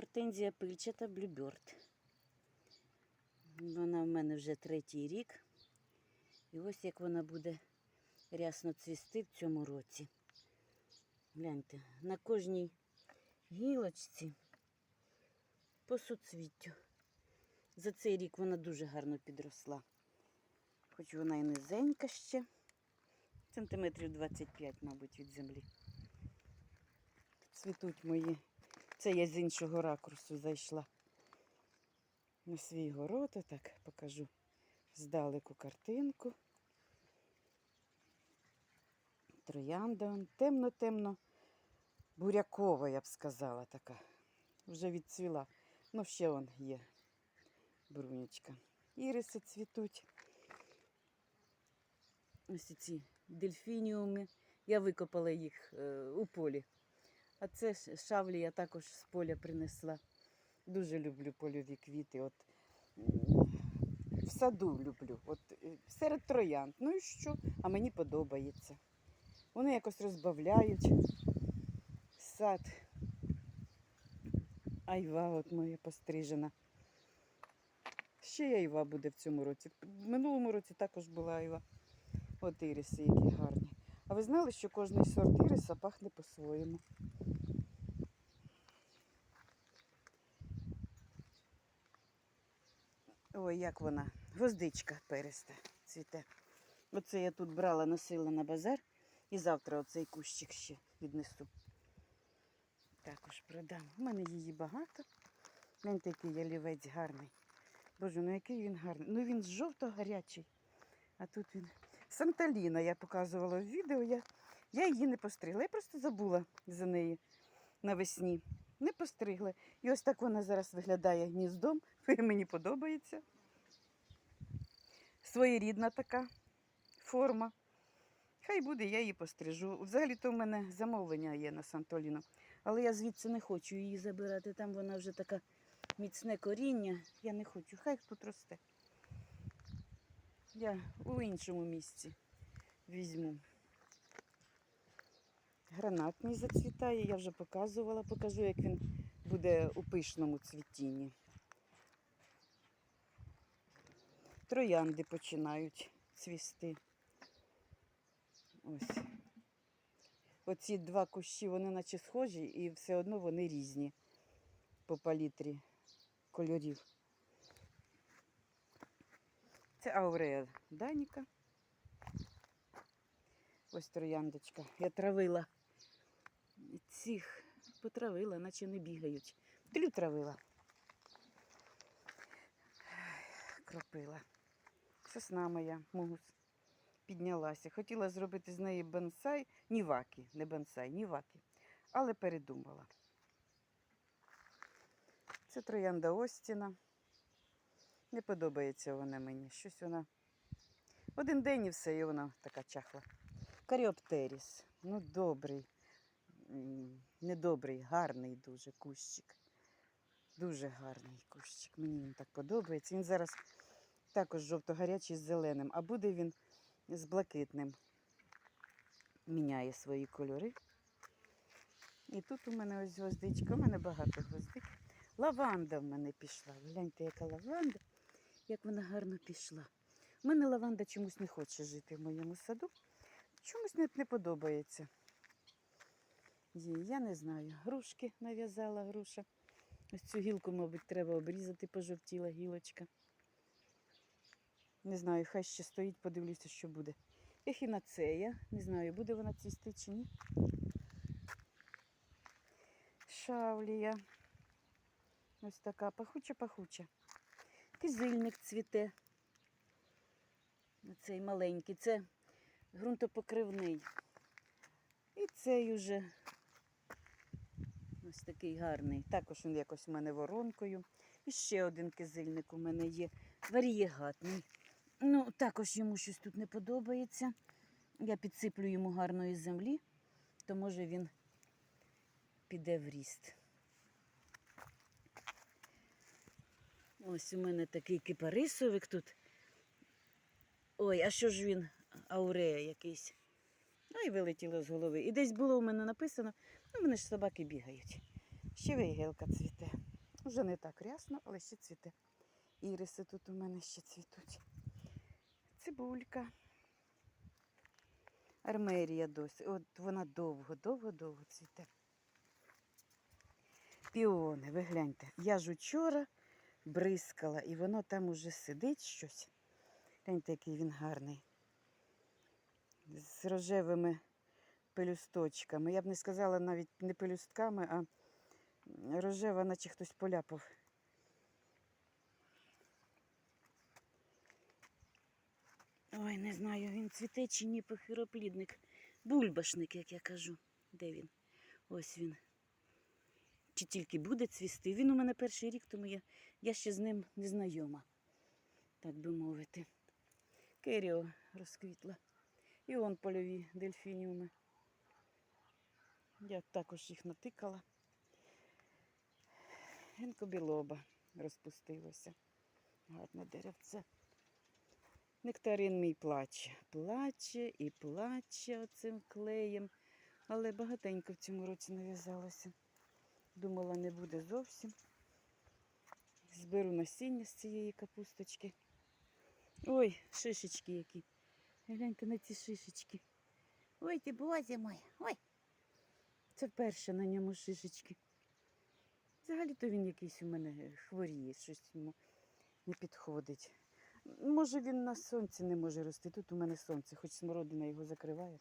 Гортензія пильчата блюберт. Вона в мене вже третій рік. І ось як вона буде рясно цвісти в цьому році. Гляньте, на кожній гілочці по суцвіттю. За цей рік вона дуже гарно підросла. Хоч вона і низенька ще. Сантиметрів 25, мабуть, від землі. Цвітуть мої. Це я з іншого ракурсу зайшла на свій город. Отак покажу здалеку картинку. Троянда темно-темно, бурякова, я б сказала, така. Вже відцвіла. Ну, ще он є брунечка. Іриси цвітуть. Ось ці дельфініуми. Я викопала їх е, у полі. А це шавлі я також з поля принесла. Дуже люблю польові квіти. От, в саду люблю. От, е, серед троянд. Ну і що? А мені подобається. Вони якось розбавляють сад. Айва от моя пострижена. Ще айва буде в цьому році. В минулому році також була айва. От іриси, які гарні. А ви знали, що кожний сорт іриса пахне по-своєму? Ой, як вона. Гвоздичка переста цвіте. Оце я тут брала, носила на базар. І завтра оцей кущик ще віднесу. Також продам. У мене її багато. Гляньте, який ялівець гарний. Боже, ну який він гарний. Ну він жовто-гарячий. А тут він. Санталіна я показувала в відео. Я, я її не постригла. Я просто забула за неї навесні. Не постригла. І ось так вона зараз виглядає гніздом. Мені подобається. Своєрідна така форма. Хай буде, я її пострижу. Взагалі-то в мене замовлення є на Сантоліну. Але я звідси не хочу її забирати. Там вона вже така міцне коріння. Я не хочу. Хай тут росте. Я у іншому місці візьму. Гранатний зацвітає, я вже показувала, покажу, як він буде у пишному цвітінні. Троянди починають цвісти. Ось. Оці два кущі, вони наче схожі, і все одно вони різні по палітрі кольорів. Це аурея Даніка. Ось трояндочка. Я травила цих потравила, наче не бігають. Тлю травила. Кропила. Сосна моя, мус. Піднялася. Хотіла зробити з неї бонсай, ніваки, не бонсай, ніваки. Але передумала. Це троянда Остіна. Не подобається вона мені. Щось вона. Один день і все, і вона така чахла. Каріоптеріс. Ну, добрий. Недобрий, гарний дуже кущик. Дуже гарний кущик. Мені він так подобається. Він зараз також жовто-гарячий з зеленим, а буде він з блакитним. Міняє свої кольори. І тут у мене ось гвоздичка, у мене багато гвоздик. Лаванда в мене пішла. Гляньте, яка лаванда, як вона гарно пішла. У мене лаванда чомусь не хоче жити в моєму саду. Чомусь не, не подобається. Їй, я не знаю. Грушки нав'язала груша. Ось цю гілку, мабуть, треба обрізати, пожовтіла гілочка. Не знаю, хай ще стоїть, подивлюся, що буде. Ехінацея. Не знаю, буде вона цвісти чи ні. Шавлія. Ось така пахуча-пахуча. Кизильник цвіте. Оцей маленький. Це ґрунтопокривний. І цей уже ось такий гарний. Також він якось у мене воронкою. І ще один кизильник у мене є. Варієгатний. Ну, також йому щось тут не подобається. Я підсиплю йому гарної землі, то може він піде в ріст. Ось у мене такий кипарисовик тут. Ой, а що ж він? Аурея якийсь. Ну і вилетіло з голови. І десь було у мене написано, ну, мене ж собаки бігають. Ще вигілка цвіте. Вже не так рясно, але ще цвіте. Іриси тут у мене ще цвітуть. Цибулька. Армерія досі. От вона довго, довго, довго цвіте. Піони, ви гляньте. Я ж учора бризкала, і воно там уже сидить щось. Гляньте, який він гарний. З рожевими пелюсточками. Я б не сказала навіть не пелюстками, а рожева, наче хтось поляпав. Ой, не знаю, він цвіте чи ні похироплідник. Бульбашник, як я кажу. Де він? Ось він. Чи тільки буде цвісти? Він у мене перший рік, тому я, я ще з ним не знайома, так би мовити. Керіо розквітла. І он польові дельфініуми. Я також їх натикала. Гінкобілоба розпустилося. Гарне деревце. Нектарин мій плаче. Плаче і плаче оцим клеєм. Але багатенько в цьому році нав'язалося. Думала, не буде зовсім. Зберу насіння з цієї капусточки. Ой, шишечки які. Гляньте на ці шишечки. Ой, ти бозі мой. Ой. Це вперше на ньому шишечки. Взагалі-то він якийсь у мене хворіє, щось йому не підходить. Може він на сонці не може рости. Тут у мене сонце, хоч смородина його закриває.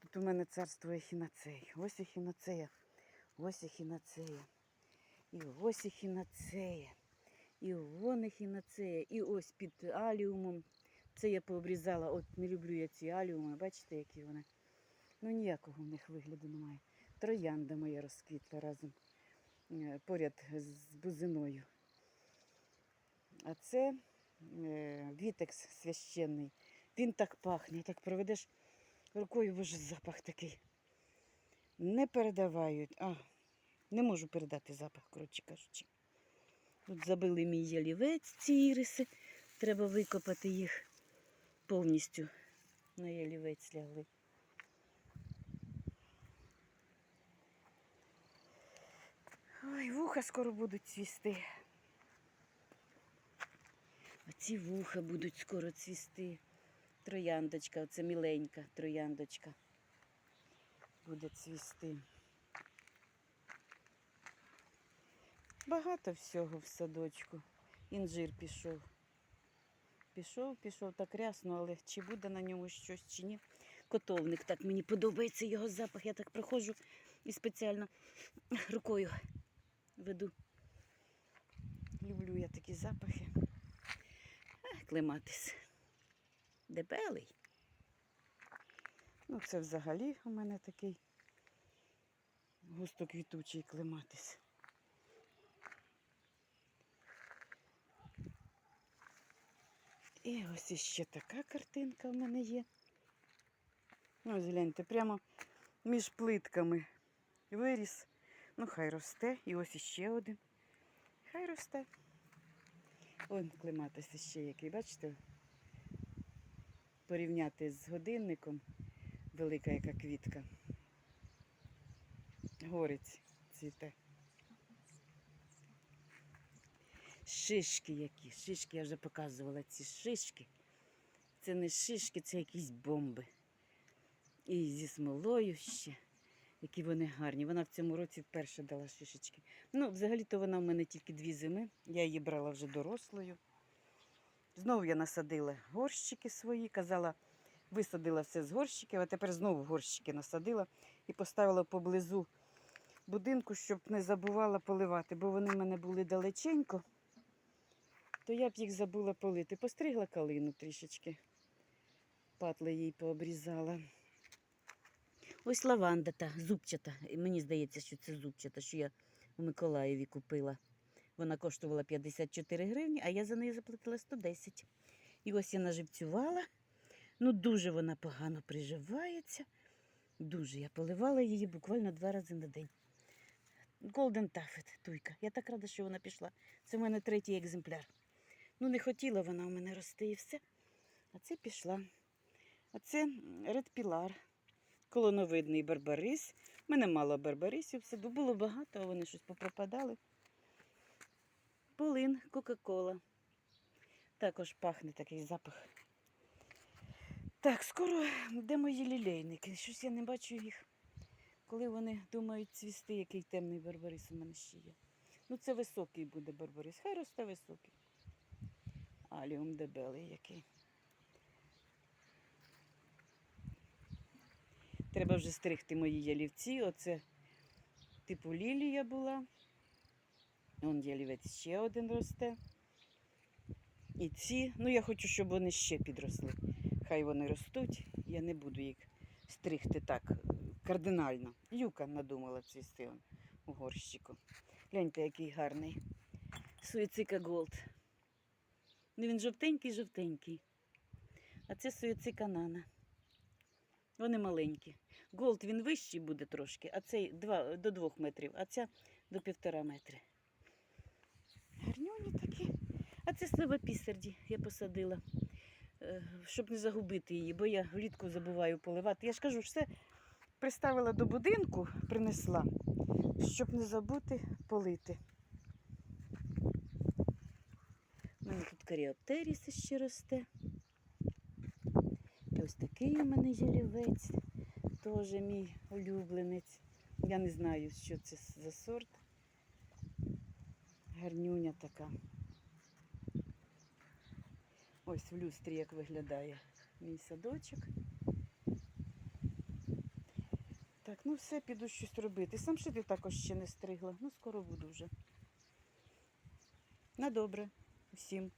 Тут у мене царство ехінацей. Ось ехінацея, ось ехінацея. І ось ехінацея. І вон ехінацея. І ось під аліумом. Це я пообрізала. От не люблю я ці аліуми. Бачите, які вони. Ну ніякого в них вигляду немає. Троянда моя розквітла разом е, поряд з бузиною. А це е, вітекс священний. Він так пахне, так проведеш рукою, боже, запах такий. Не передавають. А, не можу передати запах, коротше кажучи. Тут забили мій ялівець, ці іриси. Треба викопати їх повністю. На ялівець лягли. Ой, вуха скоро будуть цвісти. Оці вуха будуть скоро цвісти. Трояндочка, оце міленька трояндочка. Буде цвісти. Багато всього в садочку. Інжир пішов. Пішов, пішов так рясно, але чи буде на ньому щось, чи ні. Котовник так мені подобається його запах. Я так проходжу і спеціально рукою веду. Люблю я такі запахи. Клематис. Дебелий. Ну, це взагалі у мене такий густоквітучий клематис. І ось іще така картинка в мене є. Ось гляньте, прямо між плитками виріс. Ну, хай росте. І ось іще один. Хай росте. Ой, клематис іще який, бачите? Порівняти з годинником. Велика яка квітка. Горець цвіте. Шишки які. Шишки я вже показувала ці шишки. Це не шишки, це якісь бомби. І зі смолою ще. Які вони гарні. Вона в цьому році вперше дала шишечки. Ну, взагалі-то вона в мене тільки дві зими. Я її брала вже дорослою. Знову я насадила горщики свої, казала, висадила все з горщиків, а тепер знову горщики насадила і поставила поблизу будинку, щоб не забувала поливати, бо вони в мене були далеченько, то я б їх забула полити. Постригла калину трішечки. Патли їй пообрізала. Ось лаванда та зубчата. Мені здається, що це зубчата, що я у Миколаєві купила. Вона коштувала 54 гривні, а я за неї заплатила 110. І ось я наживцювала. Ну, дуже вона погано приживається. Дуже я поливала її буквально два рази на день. Golden Taffet, туйка. Я так рада, що вона пішла. Це в мене третій екземпляр. Ну, не хотіла вона у мене рости і все. А це пішла. А це Red Pilar, колоновидний барбарис. У мене мало барбарисів в саду, було багато, а вони щось попропадали. Полин, Кока-Кола. Також пахне такий запах. Так, скоро де мої лілейники? Щось я не бачу їх. Коли вони думають цвісти, який темний барбарис у мене ще є. Ну, це високий буде барбарис. Хай росте високий. Аліум дебелий який. Треба вже стригти мої ялівці. Оце типу лілія була. Вон ялівець ще один росте. І ці, ну я хочу, щоб вони ще підросли. Хай вони ростуть. Я не буду їх стригти так е, кардинально. Юка надумала цвісти он у горщику. Гляньте, який гарний. Суїцика Голд. Ну він жовтенький-жовтенький. А це суїцика Нана. Вони маленькі. Голд він вищий буде трошки, а цей два, до двох метрів, а ця до півтора метри. Гарнюні такі. А це слива пісерді я посадила, е, щоб не загубити її, бо я влітку забуваю поливати. Я ж кажу, все приставила до будинку, принесла, щоб не забути полити. У мене тут каріоптеріс ще росте. Ось такий у мене ялівець, теж мій улюбленець. Я не знаю, що це за сорт. Гарнюня така. Ось в люстрі як виглядає мій садочок. Так, ну все, піду щось робити. Сам шити також ще не стригла. Ну, скоро буду вже. На добре всім.